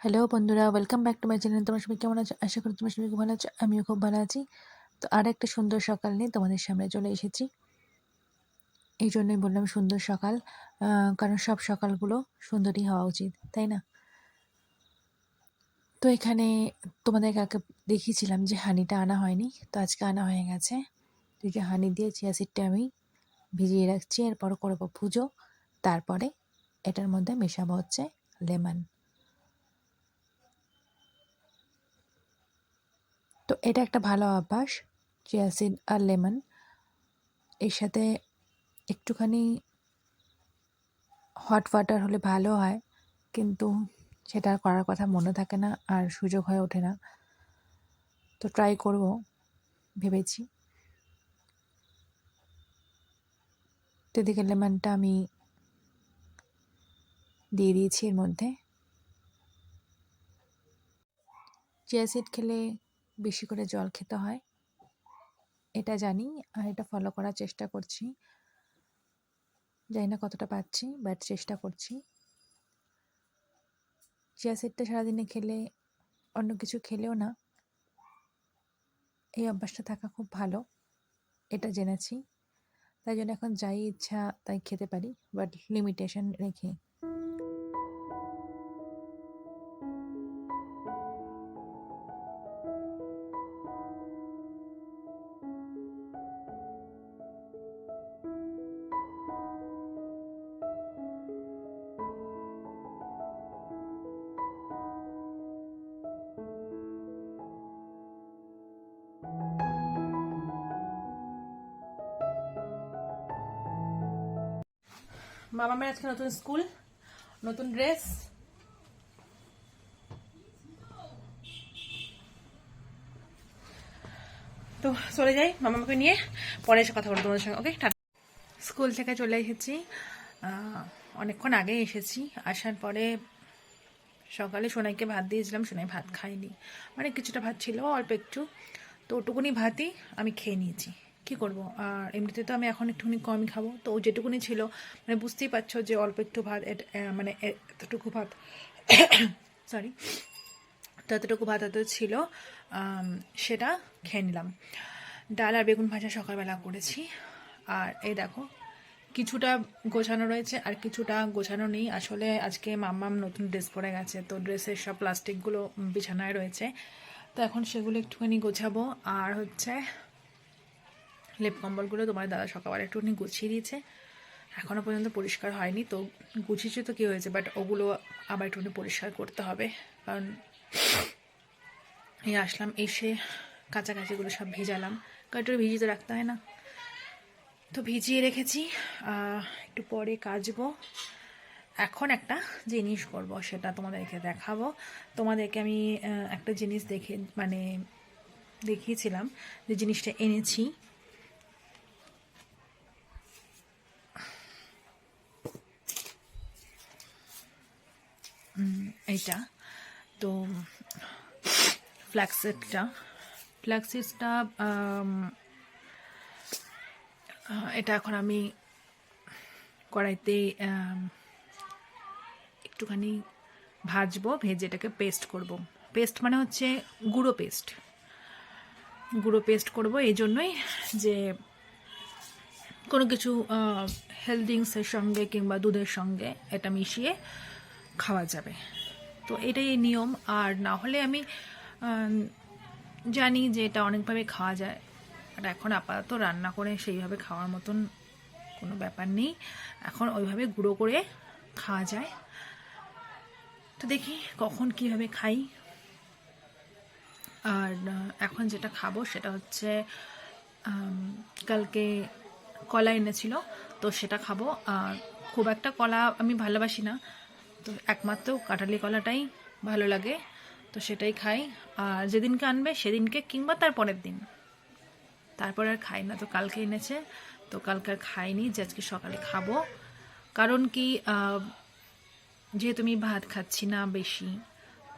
Hello বন্ধুরা welcome back to my channel তোমার সবাই কেমন আছো? আশা করি তোমার সবাই খুব ভালো আছো, আমিও খুব ভালো আছি। তো আর একটা সুন্দর সকাল নিয়ে তোমাদের সামনে চলে এসেছি। এই জন্যই বললাম সুন্দর সকাল কারণ সব সকালগুলো সুন্দরই হওয়া উচিত, তাই না? তো এখানে তোমাদের কাকে দেখিয়েছিলাম যে হানিটা আনা হয়নি, তো আজকে আনা হয়ে গেছে। যে হানি দিয়ে চিয়া সিডটা আমি ভিজিয়ে রাখছি, এরপর করব পুজো, তারপরে এটার মধ্যে মেশাবো হচ্ছে লেমন। এটা একটা ভালো অভ্যাস চিয়া সিড আর লেমন। এর সাথে একটুখানি হট ওয়াটার হলে ভালো হয়, কিন্তু সেটা করার কথা মনে থাকে না আর সুযোগ হয়ে ওঠে না। তো ট্রাই করব, ভেবেছি। এদিকে লেমনটা আমি দিয়ে দিয়েছি এর মধ্যে। চিয়া সিড খেলে বেশি করে জল খেতে হয়। এটা জানি আর এটা ফলো করার চেষ্টা করছি। জানি না কতটা পাচ্ছি বাট চেষ্টা করছি। চিয়া সিডটা সারাদিনে খেলে, অন্য কিছু খেলেও না। এই অভ্যাসটা থাকা খুব ভালো, এটা জেনেছি। তাই জন্য এখন যাই ইচ্ছা, তাই খেতে পারি বাট লিমিটেশন রেখে। মামামের আজকে নতুন স্কুল, নতুন ড্রেস। তো চলে যাই মামাকে নিয়ে, পরে এসে কথা বলব তোমাদের সঙ্গে ওকে স্কুল থেকে চলে এসেছি। অনেকক্ষণ আগে এসেছি। আসার পরে সকালে সোনাইকে ভাত দিয়েছিলাম, সোনাই ভাত খাইনি মানে কিছুটা ভাত ছিল, অল্প একটু। তো ওটুকুনি ভাতই আমি খেয়ে নিয়েছি। কি করব? আর এমনিতে তো আমি এখন একটুখানি কমই খাব। তো যেটুকুনি ছিল মানে বুঝতেই পারছ যে অল্প একটু ভাত মানে এতটুকু ভাত সরি তো এতটুকু ভাত এত ছিল সেটা খেয়ে নিলাম। ডাল আর বেগুন ভাজা সকালবেলা করেছি। আর এই দেখো, কিছুটা গোছানো রয়েছে আর কিছুটা গোছানো নেই। আসলে আজকে মাম্মাম নতুন ড্রেস পরে গেছে, তো ড্রেসের সব প্লাস্টিকগুলো বিছানায় রয়েছে। তো এখন সেগুলো একটুখানি গোছাবো। আর হচ্ছে লেপ কম্বলগুলো তোমার দাদা সকালবেলা একটুখানি গুছিয়ে দিয়েছে। এখনও পর্যন্ত পরিষ্কার হয়নি, তো গুছিয়েছে তো কী হয়েছে বাট ওগুলো আবার একটুখানি পরিষ্কার করতে হবে। কারণ এই আসলাম, এসে কাছাকাছিগুলো সব ভেজালাম। কারণ একটু ভিজিয়ে তো রাখতে হয় না। তো ভিজিয়ে রেখেছি একটু পরে কাচবো। এখন একটা জিনিস করব, সেটা তোমাদেরকে দেখাবো। তোমাদেরকে আমি একটা জিনিস দেখে মানে দেখিয়েছিলাম যে জিনিসটা এনেছি। এইটা। তো ফ্ল্যাক্সেটটা ফ্ল্যাক্সিডটা এটা এখন আমি কড়াইতে একটুখানি ভাজবো, ভেজে এটাকে পেস্ট করব। পেস্ট মানে হচ্ছে গুঁড়ো পেস্ট। গুঁড়ো পেস্ট করব এই জন্যই যে কোনো কিছু হেলথ ড্রিঙ্কসের সঙ্গে কিংবা দুধের সঙ্গে এটা মিশিয়ে খাওয়া যাবে। তো এটাই নিয়ম। আর না হলে আমি জানি যে এটা অনেকভাবে খাওয়া যায়। আর এখন আপাতত রান্না করে সেইভাবে খাওয়ার মতন কোনো ব্যাপার নেই। এখন ওইভাবে গুঁড়ো করে খাওয়া যায়। তো দেখি কখন কীভাবে খাই। আর এখন যেটা খাব সেটা হচ্ছে কালকে কলা এনেছিল, তো সেটা খাব। আর খুব একটা কলা আমি ভালোবাসি না। তো একমাত্র কাঁঠালি কলাটাই ভালো লাগে, তো সেটাই খাই। আর যেদিনকে আনবে সেদিনকে কিংবা তার পরের দিন। তারপর আর খাই না, তো কালকে এনেছে, তো কালকে আর খাইনি, যে আজকে সকালে খাব। কারণ কি যেহেতু আমি ভাত খাচ্ছি না বেশি,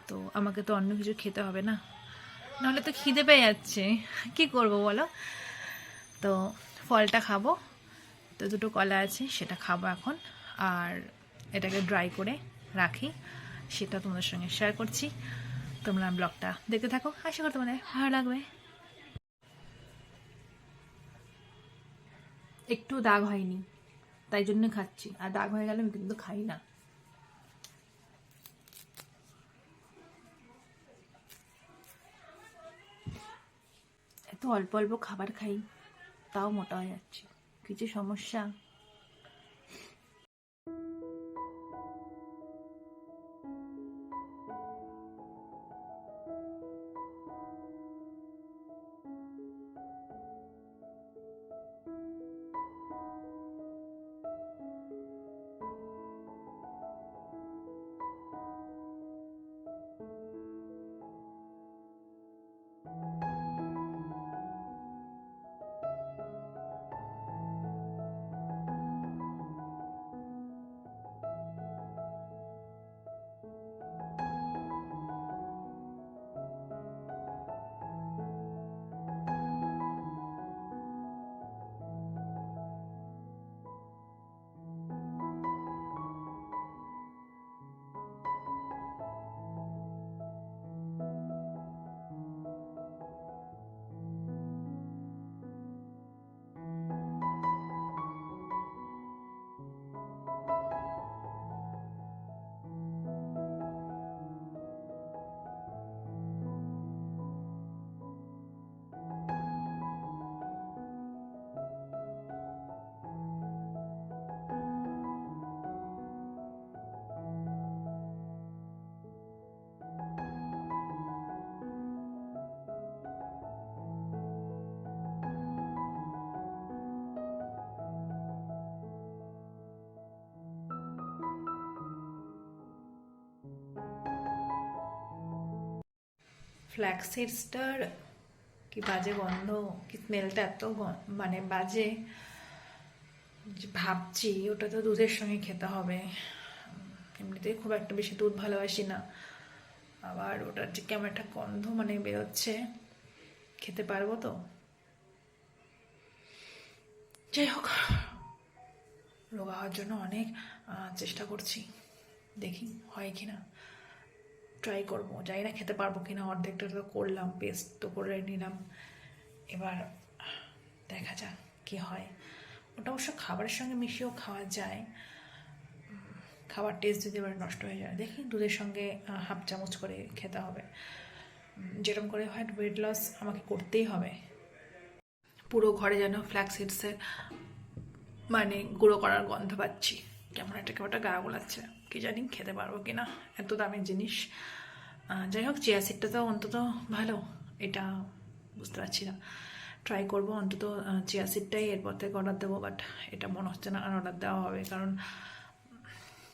তো আমাকে তো অন্য কিছু খেতে হবে না। নাহলে তো খিদে পেয়ে যাচ্ছে। কি করব বলো? তো ফলটা খাব, তো দুটো কলা আছে, সেটা খাব এখন। আর এটাকে ড্রাই করে রাখি, সেটা তোমাদের সঙ্গে শেয়ার করছি। তোমরা ব্লগটা দেখতে থাকো। আশা করি তোমাদের ভালো লাগবে। একটু দাগ হয়নি, তাই জন্য খাচ্ছি। আর দাগ হয়ে গেলে আমি কিন্তু খাই না। এত অল্প অল্প খাবার খাই, তাও মোটা হয়ে যাচ্ছে। কিছু সমস্যা? ফ্ল্যাক্সিডসটার কি বাজে গন্ধ? কি স্মেলটা এত মানে বাজে? ভাবছি, ওটা তো দুধের সঙ্গে খেতে হবে। এমনিতেই খুব একটা বেশি দুধ ভালোবাসি না। আবার ওটার যে কেমন একটা গন্ধ মানে বেরোচ্ছে। খেতে পারব তো? যাই হোক, রোগা হওয়ার জন্য অনেক চেষ্টা করছি। দেখি হয় কি না ট্রাই করব। জানি না খেতে পারব কিনা, অর্ধেকটা তো করলাম পেস্ট তো করে নিলাম। এবার দেখা যাক কি হয়। ওটা অবশ্য খাবারের সঙ্গে মিশিয়েও খাওয়া যায়। খাবার টেস্ট যদি এবার নষ্ট হয়ে যায়, দেখি দুধের সঙ্গে হাফ চামচ করে খেতে হবে। যেরকম করে হয় ওয়েট লস আমাকে করতেই হবে। পুরো ঘরে যেন ফ্ল্যাক্সিডসের মানে গুঁড়ো করার গন্ধ পাচ্ছি। কেমন একটা কেমন একটা গা গোলাচ্ছে। কি জানি খেতে পারব কি না এত দামের জিনিস। যাই হোক, চিয়া সিডটা তো অন্তত ভালো, এটা বুঝতে পারছি না। ট্রাই করব, অন্তত চিয়া সিডটাই এরপর থেকে অর্ডার দেবো বাট এটা মনে হচ্ছে না আর অর্ডার দেওয়া হবে, কারণ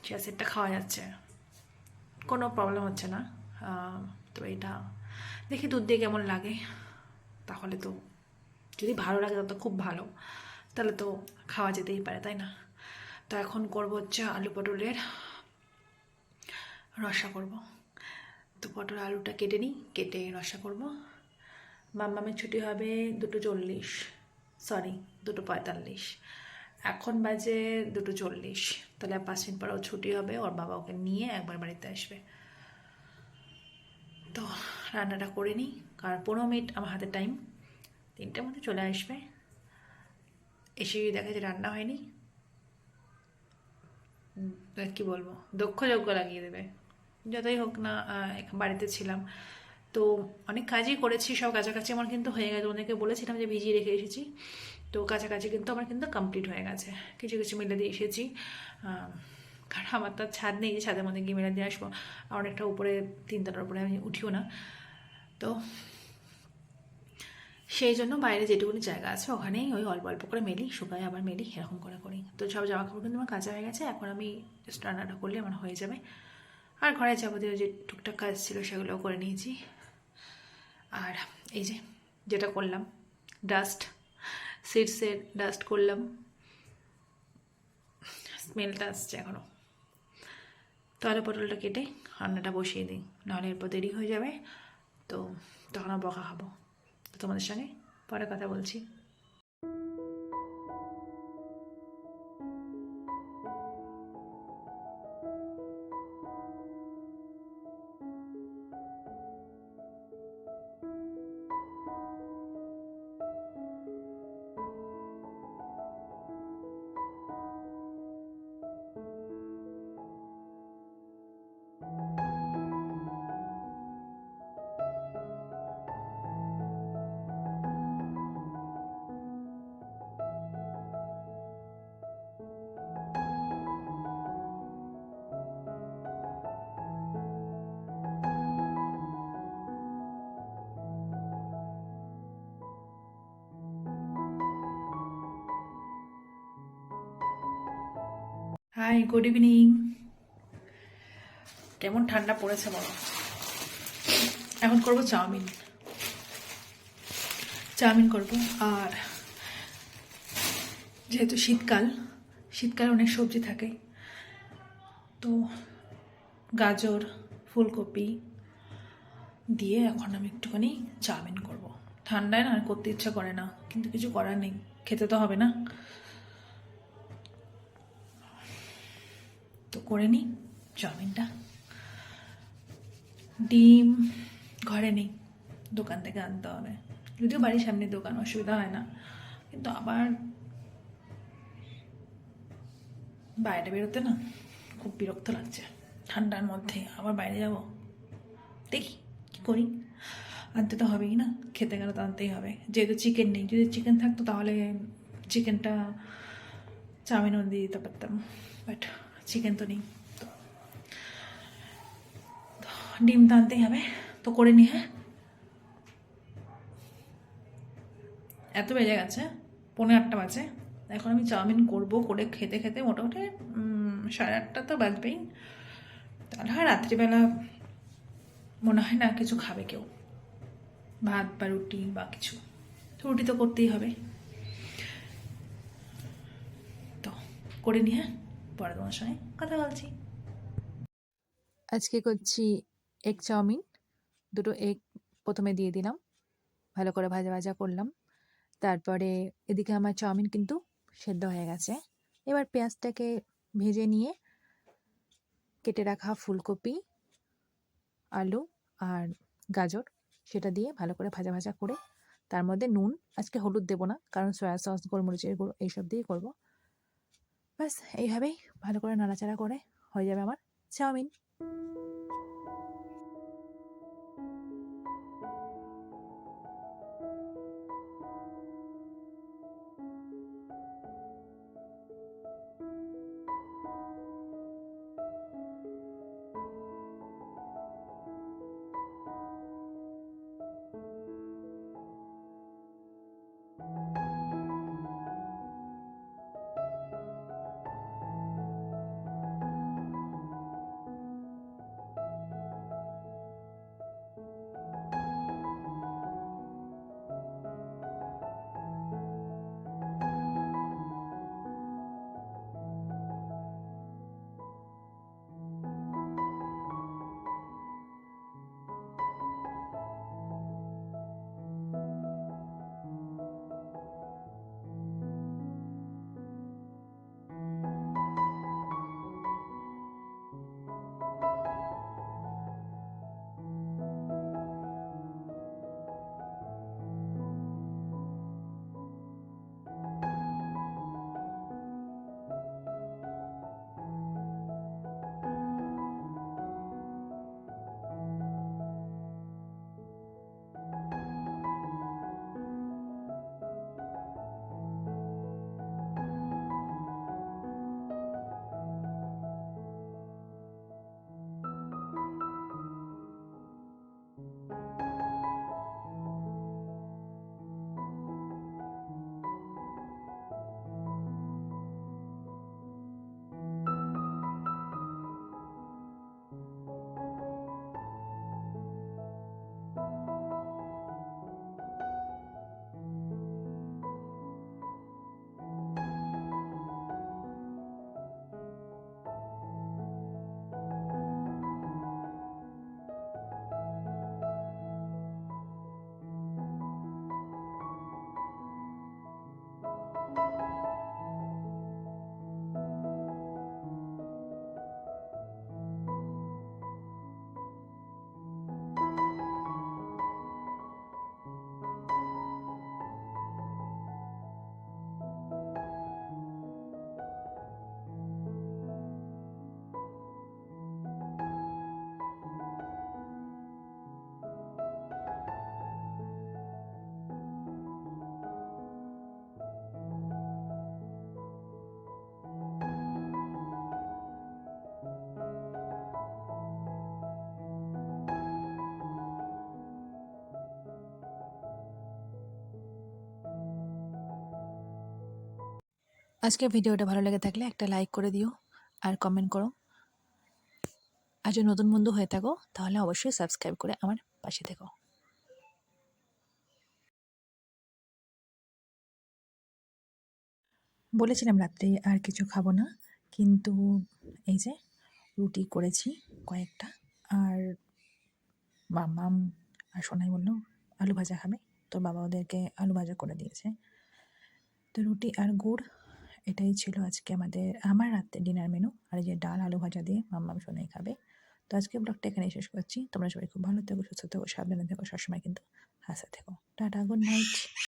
চিয়া সিডটা খাওয়া যাচ্ছে। কোনো প্রবলেম হচ্ছে না। তো এটা দেখি দুধ দিয়ে কেমন লাগে। তাহলে তো যদি ভালো লাগে তত খুব ভালো। তাহলে তো খাওয়া যেতেই পারে, তাই না? তো এখন করব হচ্ছে আলু পটলের রসা করব। তো পটল আলুটা কেটে নিই, কেটে রসা করব। মাম্মামের ছুটি হবে দুটো চল্লিশ। সরি দুটো পঁয়তাল্লিশ। এখন বাজে দুটো চল্লিশ। তাহলে পাঁচ মিনিট ও ছুটি হবে, ওর বাবা ওকে নিয়ে একবার বাড়িতে আসবে। তো রান্নাটা করে নিই, কারণ পনেরো মিনিট আমার হাতে টাইম। তিনটের মধ্যে চলে আসবে। এসে দেখা যায় রান্না হয়নি। কি বলব? দক্ষ লাগিয়ে দেবে। যতই হোক না বাড়িতে ছিলাম। তো অনেক কাজই করেছি, সব কাছাকাছি আমার কিন্তু হয়ে গেছে। ওদেরকে বলেছিলাম যে ভিজিয়ে রেখে এসেছি। তো কাছাকাছি কিন্তু আমার কিন্তু কমপ্লিট হয়ে গেছে। কিছু কিছু মিলে দিয়ে এসেছি। কারণ আমার তো ছাদ নেই, ছাদের মধ্যে গিয়ে মেলে দিয়ে আসব। অনেকটা উপরে, তিনতলার উপরে আমি উঠিও না। তো সেই জন্য বাইরে যেটুকুনি জায়গা আছে ওখানেই ওই অল্প অল্প করে মেলি শুকায় আবার মেলি, এরকম করে করি। তো সব জামা কাপড় কিন্তু আমার কাঁচা হয়ে গেছে। এখন আমি জাস্ট রান্নাটা করলে আমার হয়ে যাবে। আর ঘরে যাবতীয় যে টুকটাক কাজ ছিল সেগুলোও করে নিয়েছি। আর এই যে যেটা করলাম ডাস্ট সিডসের ডাস্ট করলাম। স্মেলটা আসছে এখনও তো আলু পটলটা কেটে রান্নাটা বসিয়ে দিই, নাহলে এরপর দেরি হয়ে যাবে। তো তখন বকা খাব। তোমাদের সঙ্গে পরে কথা বলছি। হাই গুড ইভিনিং কেমন ঠান্ডা পড়েছে বলো? এখন করব চাউমিন। চাউমিন করব। আর যেহেতু শীতকাল, শীতকালে অনেক সবজি থাকে। তো গাজর, ফুলকপি দিয়ে এখন আমি একটুখানি চাউমিন করব। ঠান্ডায় না আর করতে ইচ্ছা করে না, কিন্তু কিছু করার নেই। খেতে তো হবে না। তো করে নিই, চাউমিনটা। ডিম ঘরে নেই, দোকান থেকে আনতে হবে। যদিও বাড়ির সামনে দোকান, অসুবিধা হয় না। কিন্তু আবার বাইরে বেরোতে না খুব বিরক্ত লাগছে, ঠান্ডার মধ্যে। আবার বাইরে যাব? দেখি কি করি। আনতে তো হবেই না, খেতে গেলে তো আনতেই হবে। যেহেতু চিকেন নেই, যদি চিকেন থাকতো তাহলে চিকেনটা চাউমিনও দিয়ে দিতে পারতাম। বাট চিকেন তো নেই ডিম তো আনতেই হবে তো করে নি হ্যাঁ এত বেজে গেছে পনেরো আটটা বাজে এখন আমি চাউমিন করব করে খেতে খেতে মোটামুটি সাড়ে আটটা তো বাজবেই তাহলে হয় রাত্রিবেলা মনে হয় না কিছু খাবে কেউ ভাত বা রুটি বা কিছু রুটি তো করতেই হবে তো করে নি হ্যাঁ পরে তোমার সঙ্গে কথা বলছি। আজকে করছি এগ চাউমিন। দুটো এগ প্রথমে দিয়ে দিলাম। ভালো করে ভাজা ভাজা করলাম। তারপরে এদিকে আমার চাউমিন কিন্তু সেদ্ধ হয়ে গেছে। এবার পেঁয়াজটাকে ভেজে নিয়ে কেটে রাখা ফুলকপি, আলু আর গাজর সেটা দিয়ে ভালো করে ভাজা ভাজা করে তার মধ্যে নুন, আজকে হলুদ দেবো না কারণ সয়া সস, গোলমরিচের গুঁড়ো এইসব দিয়েই করব। ব্যাস এইভাবেই ভালো করে নাড়াচাড়া করে হয়ে যাবে আমার চাউমিন। আজকে ভিডিওটা ভালো লেগে থাকলে একটা লাইক করে দিও আর কমেন্ট করো। আর যদি নতুন বন্ধু হয়ে থাকো, তাহলে অবশ্যই সাবস্ক্রাইব করে আমার পাশে থেকো। বলেছিলাম রাত্রে আর কিছু খাব না, কিন্তু এই যে রুটি করেছি কয়েকটা, আর মামাম আর সোনাই বলল, আলু ভাজা খাবে। তো বাবা ওদেরকে আলু ভাজা করে দিয়েছে। তো রুটি আর গুড় এটাই ছিল আজকে আমাদের, আমার রাত্রে ডিনার মেনু আর এই যে ডাল, আলু ভাজা দিয়ে মাম্মাম সোনাই খাবে। তো আজকে ব্লগটা এখানেই শেষ করছি। তোমরা সবাই খুব ভালো থেকো, সুস্থ থেকো, সাবধানে থেকো, সবসময় কিন্তু হাসা থেকো। Tata good night